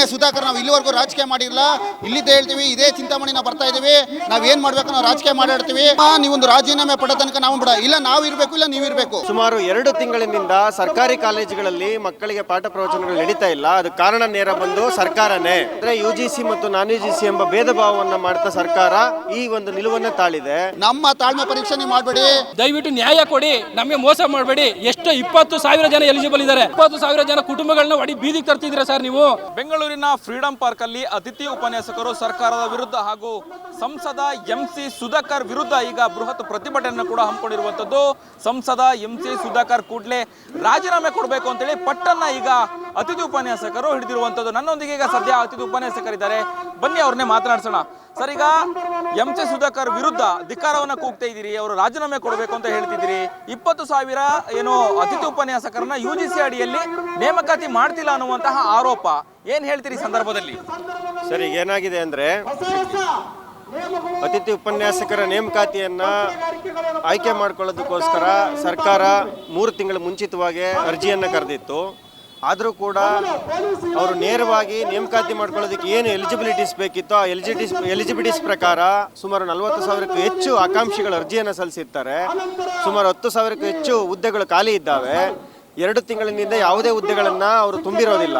ಸುಧಾಕರ್ ನಾವು ಇಲ್ಲಿವರೆಗೂ ರಾಜಕೀಯ ಮಾಡಿಲ್ಲ ಇಲ್ಲಿದ್ದ ಹೇಳ್ತೀವಿ ಇದೇ ಚಿಂತಾಮಣಿ ನಾವು ಬರ್ತಾ ಇದೀವಿ ನಾವ್ ಏನ್ ಮಾಡ್ಬೇಕು ನಾವು ರಾಜಕೀಯ ಮಾತಾಡ್ತೀವಿ. ಆ, ನೀವೊಂದು ರಾಜೀನಾಮೆ ಪಡೋ ತನಕ ನಾವು ಬಿಡ. ಇಲ್ಲ ನಾವು ಇರ್ಬೇಕು ಇಲ್ಲ ನೀವು ಇರ್ಬೇಕು. ಸುಮಾರು ಎರಡು ತಿಂಗಳಿನಿಂದ ಸರ್ಕಾರಿ ಕಾಲೇಜುಗಳಲ್ಲಿ ಮಕ್ಕಳಿಗೆ ಪಾಠ ಪ್ರವಚನಗಳು ನಡೀತಾ ಇಲ್ಲ. ಅದು ಕಾರಣ ನೇರ ಬಂದು ಸರ್ಕಾರನೇ. ಅಂದ್ರೆ ಯು ಜಿ ಸಿ ಮತ್ತು ನಾನ್ ಯು ಜಿ ಸಿ ಎಂಬ ಭೇದ ಭಾವವನ್ನ ಮಾಡ್ತಾ ಸರ್ಕಾರ ಈ ಒಂದು ನಿಲುವನ್ನ ತಾಳಿದೆ. ನಮ್ಮ ತಾಳ್ಮೆ ಪರೀಕ್ಷೆ ನೀವು ಮಾಡಬೇಡಿ. ದಯವಿಟ್ಟು ನ್ಯಾಯ ಕೊಡಿ. ನಮಗೆ ಮೋಸ ಮಾಡಬೇಡಿ. ಎಷ್ಟು ಇಪ್ಪತ್ತು ಸಾವಿರ ಜನ ಎಲಿಜಿಬಲ್ ಇದ್ದಾರೆ. ಇಪ್ಪತ್ತು ಸಾವಿರ ಜನ ಕುಟುಂಬಗಳನ್ನ ಒಡಿ ಬೀದಿಗೆ ತರ್ತಿದ್ದೀರಾ ಸರ್ ನೀವು? ಬೆಂಗಳೂರಿನ ಫ್ರೀಡಂ ಪಾರ್ಕ್ ಅಲ್ಲಿ ಅತಿಥಿ ಉಪನ್ಯಾಸಕರು ಸರ್ಕಾರದ ವಿರುದ್ಧ ಹಾಗೂ ಸಂಸದ ಎಂ ಸಿ ಸುಧಾಕರ್ ವಿರುದ್ಧ ಈಗ ಬೃಹತ್ ಪ್ರತಿಭಟನೆ ಕೂಡ ಹಮ್ಮಿಕೊಂಡಿರುವಂತದ್ದು ಸಂಸದ ಎಂ ಸಿ ಸುಧಾಕರ್ ಕೂಡಲೇ ರಾಜೀನಾಮೆ ಕೊಡಬೇಕು ಅಂತೇಳಿ ಪಟ್ಟನ್ನ ಈಗ ಅತಿಥಿ ಉಪನ್ಯಾಸಕರು ಹಿಡಿದಿರುವಂತದ್ದು ನನ್ನೊಂದಿಗೆ ಈಗ ಸದ್ಯ ಅತಿಥಿ ಉಪನ್ಯಾಸಕರಿದ್ದಾರೆ. ಬನ್ನಿ ಅವ್ರನ್ನೇ ಮಾತನಾಡ್ಸೋಣ. ಸರ್, ಈಗ ಎಂ ಸಿ ಸುಧಾಕರ್ ವಿರುದ್ಧ ಧಿಕ್ಕಾರವನ್ನ ಕೂಗ್ತಾ ಇದ್ದೀರಿ, ಅವರು ರಾಜೀನಾಮೆ ಕೊಡಬೇಕು ಅಂತ ಹೇಳ್ತಿದ್ದೀರಿ. ಇಪ್ಪತ್ತು ಸಾವಿರ ಏನು ಅತಿಥಿ ಉಪನ್ಯಾಸಕರನ್ನ ಯು ಜಿ ಸಿ ಅಡಿಯಲ್ಲಿ ನೇಮಕಾತಿ ಮಾಡ್ತಿಲ್ಲ ಅನ್ನುವಂತಹ ಆರೋಪ. ಏನ್ ಹೇಳ್ತೀರಿ ಸಂದರ್ಭದಲ್ಲಿ? ಸರ್, ಈಗ ಏನಾಗಿದೆ ಅಂದ್ರೆ ಅತಿಥಿ ಉಪನ್ಯಾಸಕರ ನೇಮಕಾತಿಯನ್ನ ಆಯ್ಕೆ ಮಾಡ್ಕೊಳ್ಳೋದಕ್ಕೋಸ್ಕರ ಸರ್ಕಾರ ಮೂರು ತಿಂಗಳ ಮುಂಚಿತವಾಗಿ ಅರ್ಜಿಯನ್ನ ಕರೆದಿತ್ತು. ಆದರೂ ಕೂಡ ಅವರು ನೇರವಾಗಿ ನೇಮಕಾತಿ ಮಾಡ್ಕೊಳ್ಳೋದಕ್ಕೆ ಏನು ಎಲಿಜಿಬಿಲಿಟೀಸ್ ಬೇಕಿತ್ತು ಆ ಎಲಿಜಿಟಿಸ್ ಎಲಿಜಿಬಿಲಿಟೀಸ್ ಪ್ರಕಾರ ಸುಮಾರು ನಲವತ್ತು ಸಾವಿರಕ್ಕೂ ಹೆಚ್ಚು ಆಕಾಂಕ್ಷಿಗಳು ಅರ್ಜಿಯನ್ನು ಸಲ್ಲಿಸಿರ್ತಾರೆ. ಸುಮಾರು ಹತ್ತು ಸಾವಿರಕ್ಕೂ ಹೆಚ್ಚು ಹುದ್ದೆಗಳು ಖಾಲಿ ಇದ್ದಾವೆ. ಎರಡು ತಿಂಗಳಿನಿಂದ ಯಾವುದೇ ಹುದ್ದೆಗಳನ್ನು ಅವರು ತುಂಬಿರೋದಿಲ್ಲ.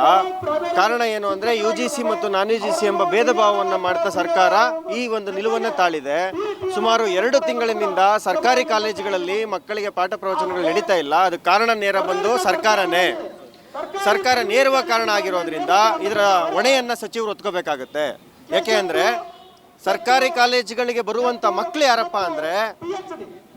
ಕಾರಣ ಏನು ಅಂದರೆ ಯು ಜಿ ಸಿ ಮತ್ತು ನಾನ್ ಯು ಜಿ ಸಿ ಎಂಬ ಭೇದ ಭಾವವನ್ನು ಮಾಡ್ತಾ ಸರ್ಕಾರ ಈ ಒಂದು ನಿಲುವನ್ನು ತಾಳಿದೆ. ಸುಮಾರು ಎರಡು ತಿಂಗಳಿನಿಂದ ಸರ್ಕಾರಿ ಕಾಲೇಜುಗಳಲ್ಲಿ ಮಕ್ಕಳಿಗೆ ಪಾಠ ಪ್ರವಚನಗಳು ನಡೀತಾ ಇಲ್ಲ. ಅದು ಕಾರಣ ನೇರ ಬಂದು ಸರ್ಕಾರನೇ. ಸರ್ಕಾರ ನೇರವ ಕಾರಣ ಆಗಿರೋದ್ರಿಂದ ಇದರ ಹೊಣೆಯನ್ನು ಸಚಿವರು ಹೊತ್ಕೋಬೇಕಾಗತ್ತೆ. ಯಾಕೆ ಅಂದರೆ ಸರ್ಕಾರಿ ಕಾಲೇಜುಗಳಿಗೆ ಬರುವಂಥ ಮಕ್ಕಳು ಯಾರಪ್ಪ ಅಂದರೆ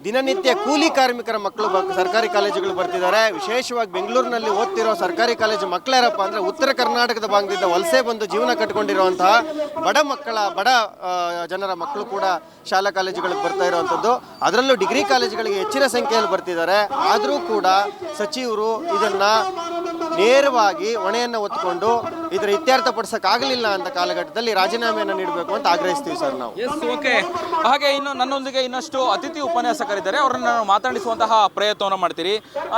ದಿನನಿತ್ಯ ಕೂಲಿ ಕಾರ್ಮಿಕರ ಮಕ್ಕಳು ಸರ್ಕಾರಿ ಕಾಲೇಜುಗಳು ಬರ್ತಿದ್ದಾರೆ. ವಿಶೇಷವಾಗಿ ಬೆಂಗಳೂರಿನಲ್ಲಿ ಓದ್ತಿರೋ ಸರ್ಕಾರಿ ಕಾಲೇಜು ಮಕ್ಕಳು ಯಾರಪ್ಪ ಅಂದರೆ ಉತ್ತರ ಕರ್ನಾಟಕದ ಭಾಗದಿಂದ ವಲಸೆ ಬಂದು ಜೀವನ ಕಟ್ಕೊಂಡಿರುವಂತಹ ಬಡ ಮಕ್ಕಳ, ಬಡ ಜನರ ಮಕ್ಕಳು ಕೂಡ ಶಾಲಾ ಕಾಲೇಜುಗಳಿಗೆ ಬರ್ತಾ ಇರುವಂಥದ್ದು. ಅದರಲ್ಲೂ ಡಿಗ್ರಿ ಕಾಲೇಜುಗಳಿಗೆ ಹೆಚ್ಚಿನ ಸಂಖ್ಯೆಯಲ್ಲಿ ಬರ್ತಿದ್ದಾರೆ. ಆದರೂ ಕೂಡ ಸಚಿವರು ಇದನ್ನು ನೇರವಾಗಿ ಹೊಣೆಯನ್ನು ಹೊತ್ಕೊಂಡು ಇದರ ಇತ್ಯರ್ಥ ಪಡಿಸೋಕ್ಕಾಗಲಿಲ್ಲ ಅಂತ ಕಾಲಘಟ್ಟದಲ್ಲಿ ರಾಜೀನಾಮೆಯನ್ನು ನೀಡಬೇಕು ಅಂತ ಆಗ್ರಹಿಸ್ತೀವಿ ಸರ್ ನಾವು. ಎಸ್ ಓಕೆ ಹಾಗೆ ಇನ್ನು ನನ್ನೊಂದಿಗೆ ಇನ್ನಷ್ಟು ಅತಿಥಿ ಉಪನ್ಯಾಸಕರಿದ್ದಾರೆ. ಅವರನ್ನು ನಾನು ಮಾತನಾಡಿಸುವಂತಹ ಪ್ರಯತ್ನವನ್ನು ಮಾಡ್ತೀರಿ.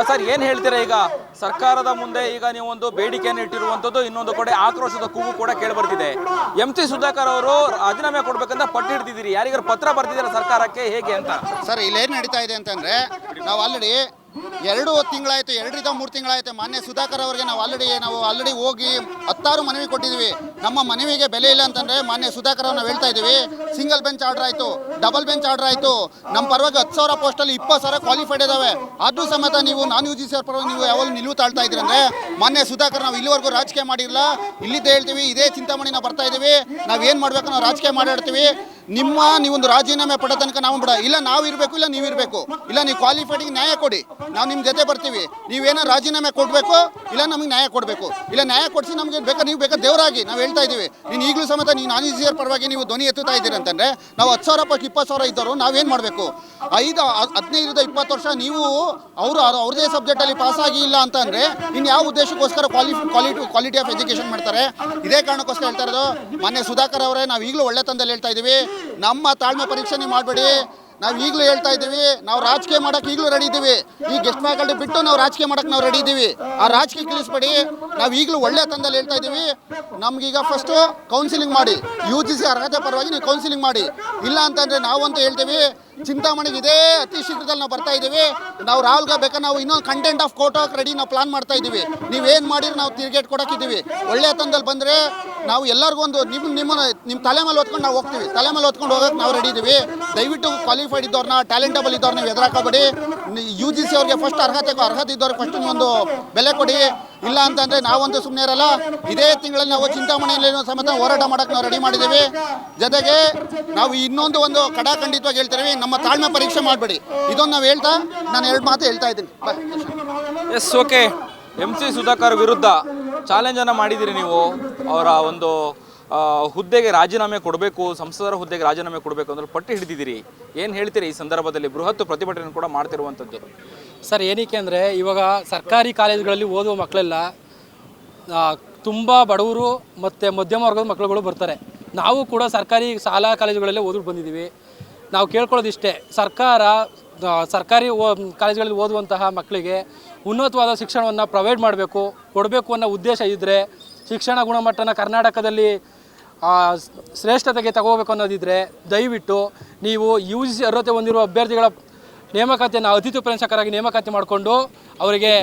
ಸರ್ ಏನು ಹೇಳ್ತೀರಾ ಈಗ? ಸರ್ಕಾರದ ಮುಂದೆ ಈಗ ನೀವು ಒಂದು ಬೇಡಿಕೆಯನ್ನು ಇಟ್ಟಿರುವಂಥದ್ದು ಇನ್ನೊಂದು ಕಡೆ ಆಕ್ರೋಶದ ಕೂಗು ಕೂಡ ಕೇಳಿ ಬರ್ತಿದೆ ಎಂ ಸಿ ಸುಧಾಕರ್ ಅವರು ರಾಜೀನಾಮೆ ಕೊಡಬೇಕಂತ ಪಟ್ಟು ಹಿಡ್ತಿದ್ದೀರಿ ಯಾರಿಗಾರು ಪತ್ರ ಬರ್ತಿದ್ದೀರಾ ಸರ್ಕಾರಕ್ಕೆ ಹೇಗೆ ಅಂತ? ಸರ್ ಇಲ್ಲೇನು ನಡೀತಾ ಇದೆ ಅಂತಂದ್ರೆ ನಾವು ಆಲ್ರೆಡಿ ಎರಡು ತಿಂಗಳಾಯಿತು, ಎರಡರಿಂದ ಮೂರು ತಿಂಗಳಾಯಿತು. ಮಾನ್ಯ ಸುಧಾಕರ್ ಅವರಿಗೆ ನಾವು ಆಲ್ರೆಡಿ ನಾವು ಆಲ್ರೆಡಿ ಹೋಗಿ ಹತ್ತಾರು ಮನವಿ ಕೊಟ್ಟಿದ್ವಿ. ನಮ್ಮ ಮನವಿಗೆ ಬೆಲೆ ಇಲ್ಲ ಅಂತಂದ್ರೆ ಮಾನ್ಯ ಸುಧಾಕರ್ ಅವ್ರು ನಾವು ಹೇಳ್ತಾ ಇದೀವಿ ಸಿಂಗಲ್ ಬೆಂಚ್ ಆರ್ಡರ್ ಆಯಿತು ಡಬಲ್ ಬೆಂಚ್ ಆರ್ಡರ್ ಆಯಿತು. ನಮ್ಮ ಪರವಾಗಿ ಹತ್ತು ಸಾವಿರ ಪೋಸ್ಟಲ್ಲಿ ಇಪ್ಪತ್ತು ಸಾವಿರ ಕ್ವಾಲಿಫೈಡ್ ಇದ್ದಾವೆ ಆದರೂ ಸಮೇತ ನೀವು ನಾನ್ ಯು ಜಿ ಸಿ ಪರವಾಗಿ ನೀವು ಯಾವಾಗಲೂ ನಿಲುವು ತಾಳ್ತಾ ಇದ್ರಿ ಅಂದ್ರೆ ಮಾನ್ಯ ಸುಧಾಕರ್ ನಾವು ಇಲ್ಲಿವರೆಗೂ ರಾಜಕೀಯ ಮಾಡಿಲ್ಲ. ಇಲ್ಲಿದ್ದೇ ಹೇಳ್ತೀವಿ, ಇದೇ ಚಿಂತಾಮಣಿ ನಾವು ಬರ್ತಾ ಇದೀವಿ ನಾವು ಏನು ಮಾಡ್ಬೇಕು ನಾವು ರಾಜಕೀಯ ಮಾತಾಡ್ತೀವಿ. ನಿಮ್ಮ ನೀವೊಂದು ರಾಜೀನಾಮೆ ಪಡೋ ತನಕ ನಾವು ಬಿಡ. ಇಲ್ಲ, ನಾವು ಇರಬೇಕು, ಇಲ್ಲ ನೀವು ಇರಬೇಕು. ಇಲ್ಲ, ನೀವು ಕ್ವಾಲಿಫೈಡಿಗೆ ನ್ಯಾಯ ಕೊಡಿ. ನಾವು ನಿಮ್ಮ ಜೊತೆ ಬರ್ತೀವಿ. ನೀವೇನೋ ರಾಜೀನಾಮೆ ಕೊಡಬೇಕು, ಇಲ್ಲ ನಮಗೆ ನ್ಯಾಯ ಕೊಡಬೇಕು. ಇಲ್ಲ, ನ್ಯಾಯ ಕೊಡಿಸಿ ನಮಗೆ ಬೇಕಾ, ನೀವು ಬೇಕಾ ದೇವರಾಗಿ ನಾವು ಹೇಳ್ತಾ ಇದ್ದೀವಿ. ನೀನು ಈಗಲೂ ಸಮೇತ ನೀವು ನಾನ್ ಈಸಿಯರ್ ಪರವಾಗಿ ನೀವು ಧ್ವನಿ ಎತ್ತುತ್ತಾ ಇದ್ದೀರಿ ಅಂತಂದರೆ, ನಾವು ಹತ್ತು ಸಾವಿರ ಪಟ್ಟು ಇಪ್ಪತ್ತು ಸಾವಿರ ಇದ್ದವರು ನಾವೇನು ಮಾಡಬೇಕು? ಐದು ಹದಿನೈದರಿಂದ ಇಪ್ಪತ್ತು ವರ್ಷ ನೀವು ಅವರು ಅವ್ರದೇ ಸಬ್ಜೆಕ್ಟಲ್ಲಿ ಪಾಸ್ ಆಗಿಲ್ಲ ಅಂತಂದ್ರೆ ಇನ್ನು ಯಾವ ಉದ್ದೇಶಕ್ಕೋಸ್ಕರ ಕ್ವಾಲಿ ಕ್ವಾಲಿಟಿ ಕ್ವಾಲಿಟಿ ಆಫ್ ಎಜುಕೇಷನ್ ಮಾಡ್ತಾರೆ? ಇದೇ ಕಾರಣಕ್ಕೋಸ್ಕರ ಹೇಳ್ತಾ ಇರೋದು. ಮಾನ್ಯ ಸುಧಾಕರ್ ಅವರೇ, ನಾವು ಈಗಲೂ ಒಳ್ಳೆ ತಂದಲ್ಲಿ ಹೇಳ್ತಾ ಇದ್ದೀವಿ. ನಮ್ಮ ತಾಳ್ಮೆ ಪರೀಕ್ಷೆ ನೀವು ಮಾಡಬೇಡಿ. ನಾವು ಈಗಲೂ ಹೇಳ್ತಾ ಇದ್ದೀವಿ, ನಾವು ರಾಜಕೀಯ ಮಾಡಕ್ಕೆ ಈಗಲೂ ರೆಡಿ ಇದ್ದೀವಿ ಈ ಗೆಸ್ಟ್ ಫ್ಯಾಕಲ್ಟಿ ಬಿಟ್ಟು ನಾವು ರಾಜಕೀಯ ಮಾಡಕ್ಕೆ ನಾವು ರೆಡಿ ಇದ್ದೀವಿ ಆ ರಾಜಕೀಯ ಕಳಿಸ್ಬೇಡಿ ನಾವು ಈಗಲೂ ಒಳ್ಳೆ ತಂದಲ್ಲಿ ಹೇಳ್ತಾ ಇದ್ದೀವಿ. ನಮಗೀಗ ಫಸ್ಟು ಕೌನ್ಸಿಲಿಂಗ್ ಮಾಡಿ. ಯು ಜಿ ಸಿ ಅರ್ಹತೆ ಪರವಾಗಿ ನೀವು ಕೌನ್ಸಿಲಿಂಗ್ ಮಾಡಿ. ಇಲ್ಲ ಅಂತಂದರೆ ನಾವಂತೂ ಹೇಳ್ತೀವಿ ಚಿಂತಾಮಣಿಗೆ ಇದೇ ಅತಿ ಶೀಘ್ರದಲ್ಲಿ ನಾವು ಬರ್ತಾ ಇದ್ದೀವಿ. ನಾವು ರಾಹುಲ್ಗೆ ಬೇಕಾದ್ರೆ ನಾವು ಇನ್ನೊಂದು ಕಂಟೆಂಟ್ ಆಫ್ ಕೋರ್ಟ್ ರೆಡಿ ನಾವು ಪ್ಲಾನ್ ಮಾಡ್ತಾ ಇದ್ದೀವಿ. ನೀವೇನು ಮಾಡಿದ್ರೆ ನಾವು ತಿರುಗೇಟ್ ಕೊಡೋಕ್ಕಿದ್ದೀವಿ ಒಳ್ಳೆಯ ತಂದಲ್ಲಿ ಬಂದರೆ ನಾವು ಎಲ್ಲರಿಗೂ ಒಂದು ನಿಮ್ಮ ನಿಮ್ಮ ನಿಮ್ಮ ತಲೆ ಮೇಲೆ ಹೊತ್ಕೊಂಡು ನಾವು ಹೋಗ್ತೀವಿ. ತಲೆ ಮೇಲೆ ಹೊತ್ಕೊಂಡು ಹೋಗಕ್ಕೆ ನಾವು ರೆಡಿ ಇದ್ದೀವಿ. ದಯವಿಟ್ಟು ಕ್ವಾಲಿಫೈಡ್ ಇದ್ದವ್ರನ್ನ ಟ್ಯಾಲೆಂಟಬಲ್ ಇದ್ದವ್ರನ್ನ ನೀವು ಎದುರಾಕಬೇಡಿ. ಯು ಜಿ ಸಿ ಅವ್ರಿಗೆ ಫಸ್ಟ್ ಅರ್ಹತೆ ಅರ್ಹತೆ ಇದ್ದವ್ರಿಗೆ ಫಸ್ಟ್ ಒಂದು ಬೆಲೆ ಕೊಡಿ. ಇಲ್ಲ ಅಂತಂದ್ರೆ ನಾವಂತೂ ಸುಮ್ಮನೆ ಇರಲ್ಲ. ಇದೇ ತಿಂಗಳಲ್ಲಿ ನಾವು ಚಿಂತಾಮಣಿಯಲ್ಲಿ ಸಮೇತ ಹೋರಾಟ ಮಾಡೋಕ್ಕೆ ನಾವು ರೆಡಿ ಮಾಡಿದ್ದೀವಿ. ಜೊತೆಗೆ ನಾವು ಇನ್ನೊಂದು ಒಂದು ಕಡಾಖಂಡಿತವಾಗಿ ಹೇಳ್ತೀವಿ ನಮ್ಮ ತಾಳ್ಮೆ ಪರೀಕ್ಷೆ ಮಾಡಬೇಡಿ. ಇದೊಂದು ನಾವು ಹೇಳ್ತಾ, ನಾನು ಎರಡು ಮಾತು ಹೇಳ್ತಾ ಇದ್ದೀನಿ. Yes okay M C Sudhakar ವಿರುದ್ಧ ಚಾಲೆಂಜನ್ನು ಮಾಡಿದ್ದೀರಿ ನೀವು. ಅವರ ಒಂದು ಹುದ್ದೆಗೆ ರಾಜೀನಾಮೆ ಕೊಡಬೇಕು, ಸಂಸದರ ಹುದ್ದೆಗೆ ರಾಜೀನಾಮೆ ಕೊಡಬೇಕು ಅಂದ್ರೆ ಪಟ್ಟಿ ಹಿಡಿದಿದ್ದೀರಿ. ಏನು ಹೇಳ್ತೀರಿ ಈ ಸಂದರ್ಭದಲ್ಲಿ ಬೃಹತ್ ಪ್ರತಿಭಟನೆ ಕೂಡ ಮಾಡ್ತಿರುವಂಥದ್ದು ಸರ್ ಏನಕ್ಕೆ ಅಂದರೆ ಇವಾಗ ಸರ್ಕಾರಿ ಕಾಲೇಜುಗಳಲ್ಲಿ ಓದುವ ಮಕ್ಕಳೆಲ್ಲ ತುಂಬ ಬಡವರು ಮತ್ತು ಮಧ್ಯಮ ವರ್ಗದ ಮಕ್ಕಳುಗಳು ಬರ್ತಾರೆ. ನಾವು ಕೂಡ ಸರ್ಕಾರಿ ಶಾಲಾ ಕಾಲೇಜುಗಳಲ್ಲೇ ಓದು ಬಂದಿದ್ದೀವಿ. ನಾವು ಕೇಳ್ಕೊಳ್ಳೋದಿಷ್ಟೇ, ಸರ್ಕಾರ ಸರ್ಕಾರಿ ಕಾಲೇಜುಗಳಲ್ಲಿ ಓದುವಂತಹ ಮಕ್ಕಳಿಗೆ ಉನ್ನತವಾದ ಶಿಕ್ಷಣವನ್ನು ಪ್ರೊವೈಡ್ ಮಾಡಬೇಕು, ಕೊಡಬೇಕು ಅನ್ನೋ ಉದ್ದೇಶ ಇದ್ದರೆ ಶಿಕ್ಷಣ ಗುಣಮಟ್ಟನ ಕರ್ನಾಟಕದಲ್ಲಿ ಶ್ರೇಷ್ಠತೆಗೆ ತಗೋಬೇಕು ಅನ್ನೋದಿದ್ರೆ ದಯವಿಟ್ಟು ನೀವು ಯು ಜಿ ಸಿ ಅರ್ಹತೆ ಹೊಂದಿರುವ ಅಭ್ಯರ್ಥಿಗಳ ನೇಮಕಾತಿಯನ್ನು ಅತಿಥಿ ಉಪನ್ಯಾಸಕರಾಗಿ ನೇಮಕಾತಿ ಮಾಡಿಕೊಂಡು ಅವರಿಗೆ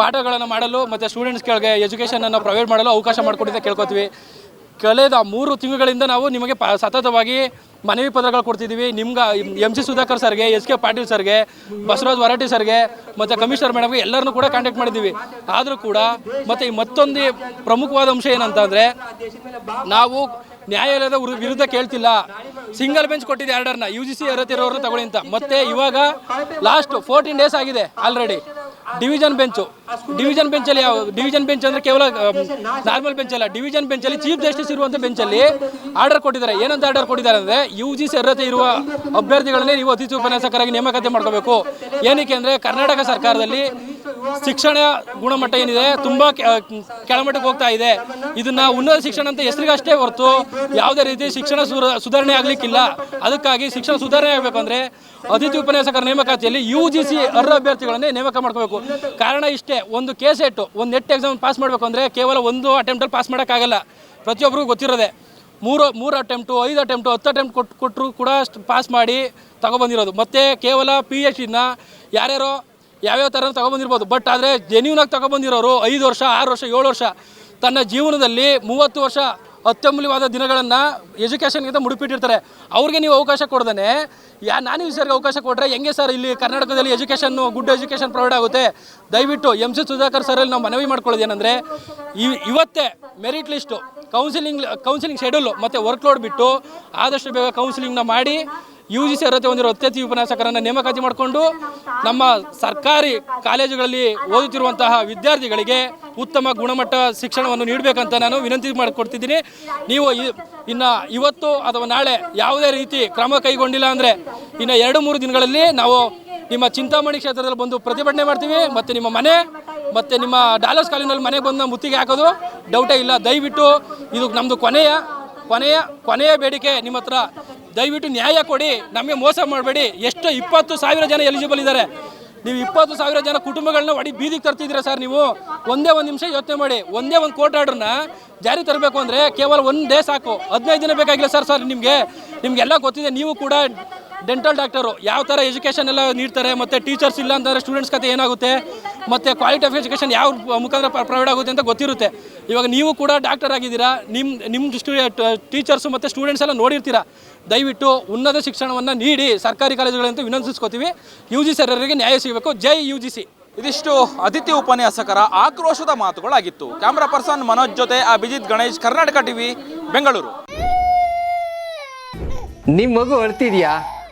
ಪಾಠಗಳನ್ನು ಮಾಡಲು ಮತ್ತು ಸ್ಟೂಡೆಂಟ್ಸ್ಗಳಿಗೆ ಎಜುಕೇಷನನ್ನು ಪ್ರೊವೈಡ್ ಮಾಡಲು ಅವಕಾಶ ಮಾಡಿಕೊಟ್ಟಿದ್ದೆ ಕೇಳ್ಕೊತೀವಿ. ಕಳೆದ ಮೂರು ತಿಂಗಳಿಂದ ನಾವು ನಿಮಗೆ ಪ, ಸತತವಾಗಿ ಮನವಿ ಪತ್ರಗಳು ಕೊಡ್ತಿದ್ದೀವಿ ನಿಮ್ಗೆ ಎಂ ಸಿ ಸುಧಾಕರ್ ಸರ್ಗೆ, ಎಸ್ ಕೆ ಪಾಟೀಲ್ ಸರ್ಗೆ, ಬಸವರಾಜ್ ವರಾಟಿ ಸರ್ಗೆ, ಮತ್ತು ಕಮಿಷನರ್ ಮೇಡಮ್ಗೆ ಎಲ್ಲರನ್ನೂ ಕೂಡ ಕಾಂಟ್ಯಾಕ್ಟ್ ಮಾಡಿದ್ದೀವಿ. ಆದರೂ ಕೂಡ ಮತ್ತು ಈ ಮತ್ತೊಂದು ಪ್ರಮುಖವಾದ ಅಂಶ ಏನಂತಂದರೆ ನಾವು ನ್ಯಾಯಾಲಯದ ವಿರುದ್ಧ ಕೇಳ್ತಿಲ್ಲ. ಸಿಂಗಲ್ ಬೆಂಚ್ ಕೊಟ್ಟಿದೆ ಆರ್ಡರ್ನ ಯು ಜಿ ಸಿ ಅರ್ಹತೆ ಇರೋರು ತಗೊಳ್ಳಿ ಅಂತ. ಮತ್ತೆ ಇವಾಗ ಲಾಸ್ಟ್ ಫೋರ್ಟೀನ್ ಡೇಸ್ ಆಗಿದೆ ಆಲ್ರೆಡಿ ಡಿವಿಷನ್ ಬೆಂಚು ಡಿವಿಷನ್ ಬೆಂಚಲ್ಲಿ ಯಾವ ಡಿವಿಷನ್ ಬೆಂಚ್ ಅಂದರೆ ಕೇವಲ ನಾರ್ಮಲ್ ಬೆಂಚ್ ಅಲ್ಲ. ಡಿವಿಷನ್ ಬೆಂಚಲ್ಲಿ ಚೀಫ್ ಜಸ್ಟಿಸ್ ಇರುವಂಥ ಬೆಂಚಲ್ಲಿ ಆರ್ಡರ್ ಕೊಟ್ಟಿದ್ದಾರೆ. ಏನಂತ ಆರ್ಡರ್ ಕೊಟ್ಟಿದ್ದಾರೆ ಅಂದರೆ ಯು ಜಿ ಸಿ ಅರ್ಹತೆ ಇರುವ ಅಭ್ಯರ್ಥಿಗಳನ್ನೇ ನೀವು ಅತಿಥಿ ಉಪನ್ಯಾಸಕರಾಗಿ ನೇಮಕಾತಿ ಮಾಡ್ಕೋಬೇಕು. ಏನಕ್ಕೆ ಅಂದರೆ ಕರ್ನಾಟಕ ಸರ್ಕಾರದಲ್ಲಿ ಶಿಕ್ಷಣ ಗುಣಮಟ್ಟ ಏನಿದೆ, ತುಂಬ ಕೆಳಮಟ್ಟಕ್ಕೆ ಹೋಗ್ತಾ ಇದೆ. ಇದನ್ನ ಉನ್ನತ ಶಿಕ್ಷಣ ಅಂತ ಹೆಸರಿಗಷ್ಟೇ ಹೊರತು ಯಾವುದೇ ರೀತಿ ಶಿಕ್ಷಣ ಸುಧಾರಣೆ ಆಗಲಿಕ್ಕಿಲ್ಲ. ಅದಕ್ಕಾಗಿ ಶಿಕ್ಷಣ ಸುಧಾರಣೆ ಆಗಬೇಕು ಅಂದರೆ ಅತಿಥಿ ಉಪನ್ಯಾಸಕರ ನೇಮಕಾತಿಯಲ್ಲಿ ಯು ಜಿ ಸಿ ಅರ್ಹ ಅಭ್ಯರ್ಥಿಗಳನ್ನೇ ನೇಮಕ ಮಾಡ್ಕೋಬೇಕು. ಕಾರಣ ಇಷ್ಟೇ, ಒಂದು ಕೆ ಸೆಟ್ ಒಂದು ನೆಟ್ ಎಕ್ಸಾಮ್ ಪಾಸ್ ಮಾಡಬೇಕು ಅಂದರೆ ಕೇವಲ ಒಂದು ಅಟೆಂಪ್ಟಲ್ಲಿ ಪಾಸ್ ಮಾಡೋಕ್ಕಾಗಲ್ಲ. ಪ್ರತಿಯೊಬ್ಬರಿಗೂ ಗೊತ್ತಿರೋದೆ. ಮೂರು ಮೂರು ಅಟೆಂಪ್ಟು ಐದು ಅಟೆಂಪ್ಟು ಹತ್ತು ಅಟೆಂಪ್ಟ್ ಕೊಟ್ಟು ಕೊಟ್ಟರು ಕೂಡ ಪಾಸ್ ಮಾಡಿ ತಗೊಬಂದಿರೋದು. ಮತ್ತು ಕೇವಲ ಪಿ ಎಚ್ ಡಿನ ಯಾರ್ಯಾರೋ ಯಾವ್ಯಾವ ಥರ ತಗೊಬಂದಿರ್ಬೋದು. ಬಟ್ ಆದರೆ ಜೆನ್ಯೂನಾಗಿ ತಗೊಬಂದಿರೋರು ಐದು ವರ್ಷ, ಆರು ವರ್ಷ, ಏಳು ವರ್ಷ ತನ್ನ ಜೀವನದಲ್ಲಿ ಮೂವತ್ತು ವರ್ಷ ಅತ್ಯಮೂಲ್ಯವಾದ ದಿನಗಳನ್ನು ಎಜುಕೇಷನ್ಗಿಂತ ಮುಡಿಪಿಟ್ಟಿರ್ತಾರೆ. ಅವ್ರಿಗೆ ನೀವು ಅವಕಾಶ ಕೊಡ್ದೇ ಯಾ, ನಾನು ಸರ್ಗೆ ಅವಕಾಶ ಕೊಟ್ಟರೆ ಹೆಂಗೆ ಸರ್ ಇಲ್ಲಿ ಕರ್ನಾಟಕದಲ್ಲಿ ಎಜುಕೇಷನ್ನು ಗುಡ್ ಎಜುಕೇಷನ್ ಪ್ರೊವೈಡ್ ಆಗುತ್ತೆ? ದಯವಿಟ್ಟು ಎಂ ಸಿ ಸುಧಾಕರ್ ಸರಲ್ಲಿ ನಾವು ಮನವಿ ಮಾಡ್ಕೊಳ್ಳೋದು ಏನಂದರೆ ಇವತ್ತೇ merit list counselling counselling schedule ಮತ್ತು ವರ್ಕ್ಲೋಡ್ ಬಿಟ್ಟು ಆದಷ್ಟು ಬೇಗ ಕೌನ್ಸಿಲಿಂಗ್ನ ಮಾಡಿ ಯು ಜಿ ಸಿ ಅರ್ಹತೆ ಹೊಂದಿರೋ ಅತ್ಯತಿ ಉಪನ್ಯಾಸಕರನ್ನು ನೇಮಕಾತಿ ಮಾಡಿಕೊಂಡು ನಮ್ಮ ಸರ್ಕಾರಿ ಕಾಲೇಜುಗಳಲ್ಲಿ ಓದುತ್ತಿರುವಂತಹ ವಿದ್ಯಾರ್ಥಿಗಳಿಗೆ ಉತ್ತಮ ಗುಣಮಟ್ಟ ಶಿಕ್ಷಣವನ್ನು ನೀಡಬೇಕಂತ ನಾನು ವಿನಂತಿ ಮಾಡಿಕೊಡ್ತಿದ್ದೀನಿ. ನೀವು ಇನ್ನು ಇವತ್ತು ಅಥವಾ ನಾಳೆ ಯಾವುದೇ ರೀತಿ ಕ್ರಮ ಕೈಗೊಂಡಿಲ್ಲ ಅಂದರೆ ಇನ್ನು ಎರಡು ಮೂರು ದಿನಗಳಲ್ಲಿ ನಾವು ನಿಮ್ಮ ಚಿಂತಾಮಣಿ ಕ್ಷೇತ್ರದಲ್ಲಿ ಬಂದು ಪ್ರತಿಭಟನೆ ಮಾಡ್ತೀವಿ. ಮತ್ತು ನಿಮ್ಮ ಮನೆ, ಮತ್ತು ನಿಮ್ಮ ಡಾಲರ್ಸ್ ಕಾಲಿನಲ್ಲಿ ಮನೆಗೆ ಬಂದು ಮುತ್ತಿಗೆ ಹಾಕೋದು ಡೌಟೇ ಇಲ್ಲ. ದಯವಿಟ್ಟು ಇದು ನಮ್ಮದು ಕೊನೆಯ ಕೊನೆಯ ಕೊನೆಯ ಬೇಡಿಕೆ ನಿಮ್ಮ ಹತ್ರ ದಯವಿಟ್ಟು ನ್ಯಾಯ ಕೊಡಿ, ನಮಗೆ ಮೋಸ ಮಾಡಬೇಡಿ. ಎಷ್ಟು ಇಪ್ಪತ್ತು ಸಾವಿರ ಜನ ಎಲಿಜಿಬಲ್ ಇದ್ದಾರೆ. ನೀವು ಇಪ್ಪತ್ತು ಸಾವಿರ ಜನ ಕುಟುಂಬಗಳನ್ನ ಒಡಿ ಬೀದಿಗೆ ತರ್ತಿದ್ದೀರಾ ಸರ್ ನೀವು? ಒಂದೇ ಒಂದು ನಿಮಿಷ ಯೋಚನೆ ಮಾಡಿ. ಒಂದೇ ಒಂದು ಕೋರ್ಟ್ ಆರ್ಡ್ರನ್ನ ಜಾರಿ ತರಬೇಕು ಅಂದರೆ ಕೇವಲ ಒಂದು ಡೇ ಸಾಕು. ಹದಿನೈದು ದಿನ ಬೇಕಾಗಿಲ್ಲ ಸರ್ ಸರ್ ನಿಮಗೆ. ನಿಮಗೆಲ್ಲ ಗೊತ್ತಿದೆ, ನೀವು ಕೂಡ ಡೆಂಟಲ್ ಡಾಕ್ಟರು ಯಾವ ಥರ ಎಜುಕೇಷನ್ ಎಲ್ಲ ನೀಡ್ತಾರೆ ಮತ್ತು ಟೀಚರ್ಸ್ ಇಲ್ಲ ಅಂತಂದರೆ ಸ್ಟೂಡೆಂಟ್ಸ್ ಕತೆ ಏನಾಗುತ್ತೆ? ಮತ್ತು ಕ್ವಾಲಿಟಿ ಆಫ್ ಎಜುಕೇಷನ್ ಯಾವ ಮುಖಾಂತರ ಪ್ರೊವೈಡ್ ಆಗುತ್ತೆ ಅಂತ ಗೊತ್ತಿರುತ್ತೆ. ಇವಾಗ ನೀವು ಕೂಡ ಡಾಕ್ಟರ್ ಆಗಿದ್ದೀರಾ ನಿಮ್ಮ ನಿಮ್ಮ ಸ್ಟೂಡೆ ಟೀಚರ್ಸು ಮತ್ತು ಸ್ಟೂಡೆಂಟ್ಸ್ ಎಲ್ಲ ನೋಡಿರ್ತೀರಾ? ದಯವಿಟ್ಟು ಉನ್ನತ ಶಿಕ್ಷಣವನ್ನು ನೀಡಿ ಸರ್ಕಾರಿ ಕಾಲೇಜುಗಳಂತೂ ವಿನಂತಿಸ್ಕೋತೀವಿ. ಯು ಜಿ ಸರ್ರಿಗೆ ನ್ಯಾಯ ಸಿಗಬೇಕು. ಜೈ ಯು ಜಿ ಸಿ ಇದಿಷ್ಟು ಅತಿಥಿ ಉಪನ್ಯಾಸಕರ ಆಕ್ರೋಶದ ಮಾತುಗಳಾಗಿತ್ತು. ಕ್ಯಾಮ್ರಾ ಪರ್ಸನ್ ಮನೋಜ್ ಜೊತೆ ಅಭಿಜಿತ್ ಗಣೇಶ್ ಕರ್ನಾಟಕ ಟಿವಿ ಬೆಂಗಳೂರು. ನಿಮ್ಮ ಮಗು ಅಳ್ತಿದ್ಯಾ